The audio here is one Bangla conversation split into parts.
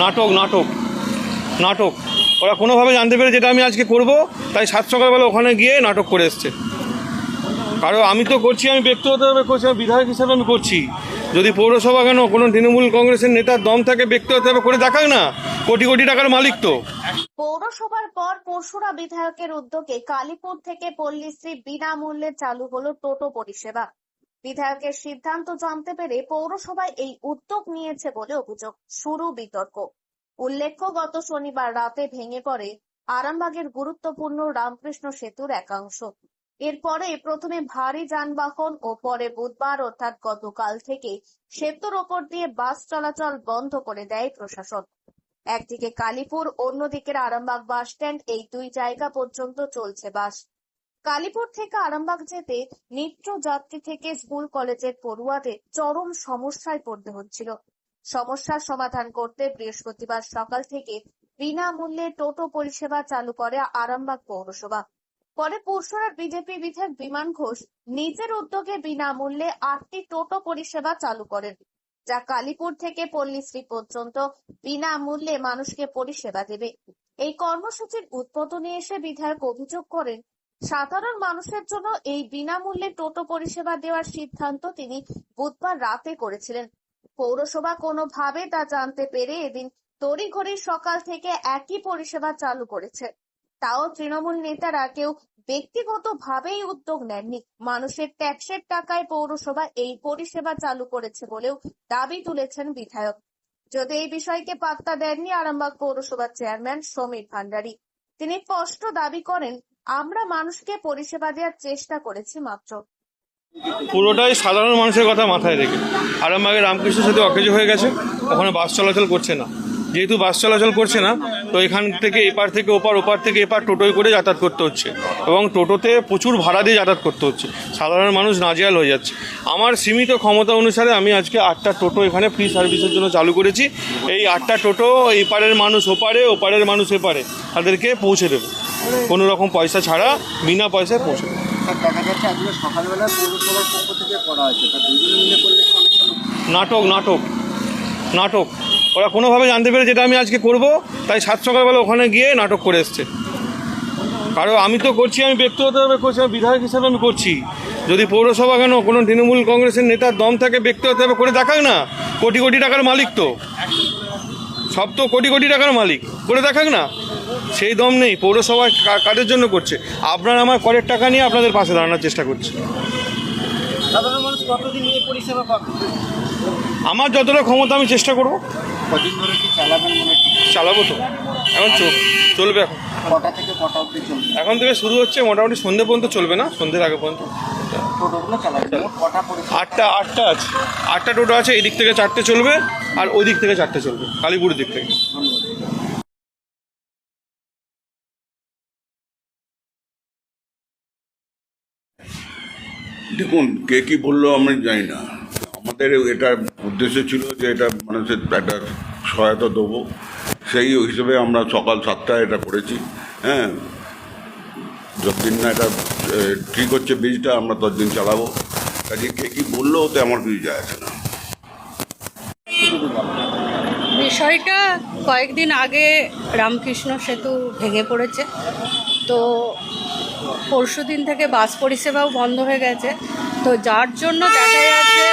নাটক নাটক নাটক। ওরা কোনোভাবে জানতে পেরে যেটা আমি আজকে করব, তাই সাত সকালবেলা ওখানে গিয়ে নাটক করে এসছে। কারণ আমি তো করছি, আমি ব্যক্তিগতভাবে করছি, আমি বিধায়ক হিসাবে আমি করছি। যদি পৌরসভা কেন কোনো তৃণমূল কংগ্রেসের নেতার দম থাকে ব্যক্তিগতভাবে করে দেখাক না। কোটি কোটি টাকার মালিক তো। পৌরসভার পর পরশুরা বিধায়কের উদ্যোগে কালীপুর থেকে পল্লীশ্রী বিনামূল্যে চালু হলো টোটো পরিষেবা। বিধায়কের সিদ্ধান্ত জানতে পেরে পৌরসভায় এই উদ্যোগ নিয়েছে বলে অভিযোগ। শুরু বিতর্ক। উল্লেখ্য, গত শনিবার রাতে ভেঙে পড়ে আরামবাগের গুরুত্বপূর্ণ রামকৃষ্ণ সেতুর একাংশ। এরপরে প্রথমে ভারী যানবাহন ও পরে বুধবার অর্থাৎ গতকাল থেকে সেতুর ওপর দিয়ে বাস চলাচল বন্ধ করে দেয় প্রশাসন। একদিকে কালীপুর, অন্যদিকের আরামবাগ বাস স্ট্যান্ড এই দুই জায়গা পর্যন্ত চলছে বাস। কালীপুর থেকে আরামবাগ যেতে নিত্য যাত্রী থেকে স্কুল কলেজের পড়ুয়াদের চরম সমস্যায় পড়তে হচ্ছিল। সমস্যার সমাধান করতে বৃহস্পতিবার সকাল থেকে বিনামূল্যে টোটো পরিষেবা চালু করে আরামবাগ পৌরসভা। পরে পরশুরার বিজেপি বিধায়ক বিমান ঘোষ নিজের উদ্যোগে বিনামূল্যে আটটি টোটো পরিষেবা চালু করেন, যা কালীপুর থেকে পল্লীশ্রী পর্যন্ত বিনামূল্যে মানুষকে পরিষেবা দেবে। এই কর্মসূচির উদ্বোধনে এসে বিধায়ক অভিযোগ করেন সাধারণ মানুষের জন্য এই বিনামূল্যে টোটো পরিষেবা দেওয়ার সিদ্ধান্ত তিনি বুধবার রাতে করেছিলেন। পৌরসভা কোনোভাবে তা জানতে পেরে এদিন তড়িঘড়ি সকাল থেকে একই পরিষেবা চালু করেছে। তাও তৃণমূল নেতারা কেউ ব্যক্তিগতভাবেই উদ্যোগ নেননি। মানুষের ট্যাক্সের টাকায় পৌরসভা এই পরিষেবা চালু করেছে বলেও দাবি তুলেছেন বিধায়ক। যদি এই বিষয়কে পাত্তা দেননি আরামবাগ পৌরসভার চেয়ারম্যান সমীর ভান্ডারী, তিনি স্পষ্ট দাবি করেন আমরা মানুষকে পরিষেবা দেওয়ার চেষ্টা করেছি মাত্র। পুরোটাই সাধারণ মানুষের কথা মাথায় রেখে। আরামবাগে রামকৃষ্ণ সাথে অকেজ হয়ে গেছে ওখানে বাস চলাচল করছে না। যেহেতু বাস চলাচল করছে না তো এখান থেকে এপার থেকে ওপার ওপার থেকে এপার টোটোয় করে যাতায়াত করতে হচ্ছে। এবং টোটোতে প্রচুর ভাড়া দিয়ে যাতায়াত করতে হচ্ছে। সাধারণ মানুষ নাজেহাল হয়ে যাচ্ছে। আমার সীমিত ক্ষমতা অনুসারে আমি আজকে আটটা টোটো এখানে ফ্রি সার্ভিসের জন্য চালু করেছি। এই আটটা টোটো এপারের মানুষ ওপারে ওপারের মানুষ এপারে তাদেরকে পৌঁছে দেবে। কোনো রকম পয়সা ছাড়া বিনা পয়সায় পৌঁছে দেবে। নাটক নাটক নাটক। ওরা কোনোভাবে জানতে পেরে যেটা আমি আজকে করব তাই সাত সকালবেলা ওখানে গিয়ে নাটক করে এসছে। কারণ আমি তো করছি আমি ব্যক্তিগতভাবে করছি আমি বিধায়ক হিসেবে আমি করছি। যদি পৌরসভা কেন কোনো তৃণমূল কংগ্রেসের নেতার দম থাকে ব্যক্তিগতভাবে করে দেখাক না কোটি কোটি টাকার মালিক তো। সব তো কোটি কোটি টাকার মালিক করে দেখাক না। সেই দম নেই পৌরসভা কাদের জন্য করছে। আপনার আমার করের টাকা নিয়ে আপনাদের পাশে দাঁড়ানোর চেষ্টা করছে। আমার যতটা ক্ষমতা আমি চেষ্টা করব। কদিন ধরে কি চালাবেন মনে চালাবো তো। এখন চল চলবে এখন। কটা থেকে কটা অবধি চলবে? এখন থেকে শুরু হচ্ছে মোটামুটি সন্ধে পর্যন্ত চলবে না সন্ধ্যের আগে পর্যন্ত। টোটোগুলো চালাবেন? কটা আটটা আটটা আছে। আটটা টোটো আছে এই দিক থেকে চারটে চলবে আর ওই দিক থেকে চারটে চলবে কালীপুরের দিক থেকে। দেখুন কে কি বলল আমি জানি না। আমাদের এটা উদ্দেশ্য ছিল যে এটা মানুষের একটা সহায়তা দেবো। সেই হিসেবে আমরা সকাল সাতটায় এটা করেছি হ্যাঁ। যতদিন না এটা ঠিক হচ্ছে বীজটা আমরা ততদিন চালাবো। কাজে কে কি বলল ওতে আমার কিছু যায় আসে না। বিষয়টা কয়েকদিন আগে রামকৃষ্ণ সেতু ভেঙে পড়েছে। তো পরশু দিন থেকে বাস পরিষেবাও বন্ধ হয়ে গেছে। তো যার জন্য দেখা যাচ্ছে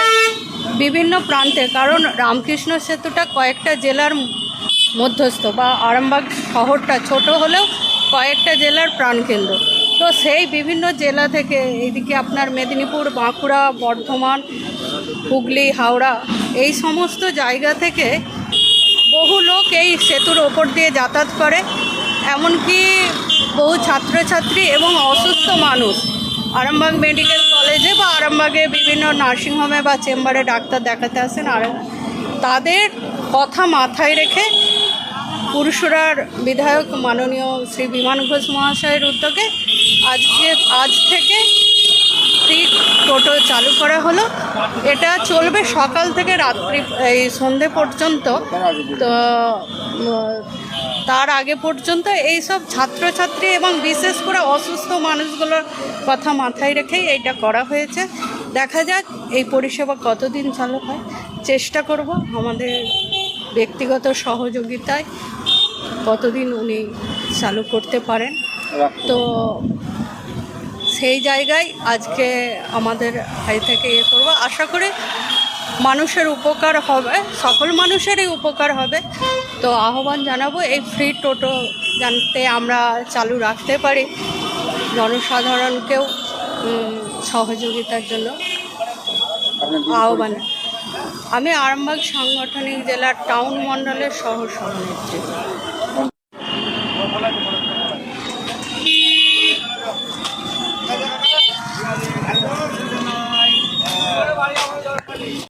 বিভিন্ন প্রান্তে, কারণ রামকৃষ্ণ সেতুটা কয়েকটা জেলার মধ্যস্থ বা আরামবাগ শহরটা ছোট হলেও কয়েকটা জেলার প্রাণকেন্দ্র। তো সেই বিভিন্ন জেলা থেকে এইদিকে আপনার মেদিনীপুর, বাঁকুড়া, বর্ধমান, হুগলি, হাওড়া, এই সমস্ত জায়গা থেকে বহু লোক এই সেতুর ওপর দিয়ে যাতায়াত করে। এমনকি বহু ছাত্রছাত্রী এবং অসুস্থ মানুষ আরামবাগ মেডিকেল কলেজে বা আরামবাগে বিভিন্ন নার্সিংহোমে বা চেম্বারে ডাক্তার দেখাতে আসেন আর তাদের কথা মাথায় রেখে পুরুষরার বিধায়ক মাননীয় শ্রী বিমান ঘোষ মহাশয়ের উদ্যোগে আজকে, আজ থেকে ফ্রি টোটো চালু করা হলো। এটা চলবে সকাল থেকে রাত্রি, এই সন্ধে পর্যন্ত। তো তার আগে পর্যন্ত এই সব ছাত্রছাত্রী এবং বিশেষ করে অসুস্থ মানুষগুলোর কথা মাথায় রেখেই এইটা করা হয়েছে। দেখা যাক এই পরিষেবা কতদিন চালু হয়। চেষ্টা করব আমাদের ব্যক্তিগত সহযোগিতায় কতদিন উনি চালু করতে পারেন। তো সেই জায়গায় আজকে আমাদের বাড়ি থেকে ইয়ে করব। আশা করি মানুষের উপকার হবে সকল মানুষেরই উপকার হবে। তো আহ্বান জানাব এই ফ্রি টোটো জানতে আমরা চালু রাখতে পারি। জনসাধারণকেও সহযোগিতার জন্য আহ্বান। আমি আরামবাগ সাংগঠনিক জেলার টাউন মণ্ডলের সহ সভানেত্রী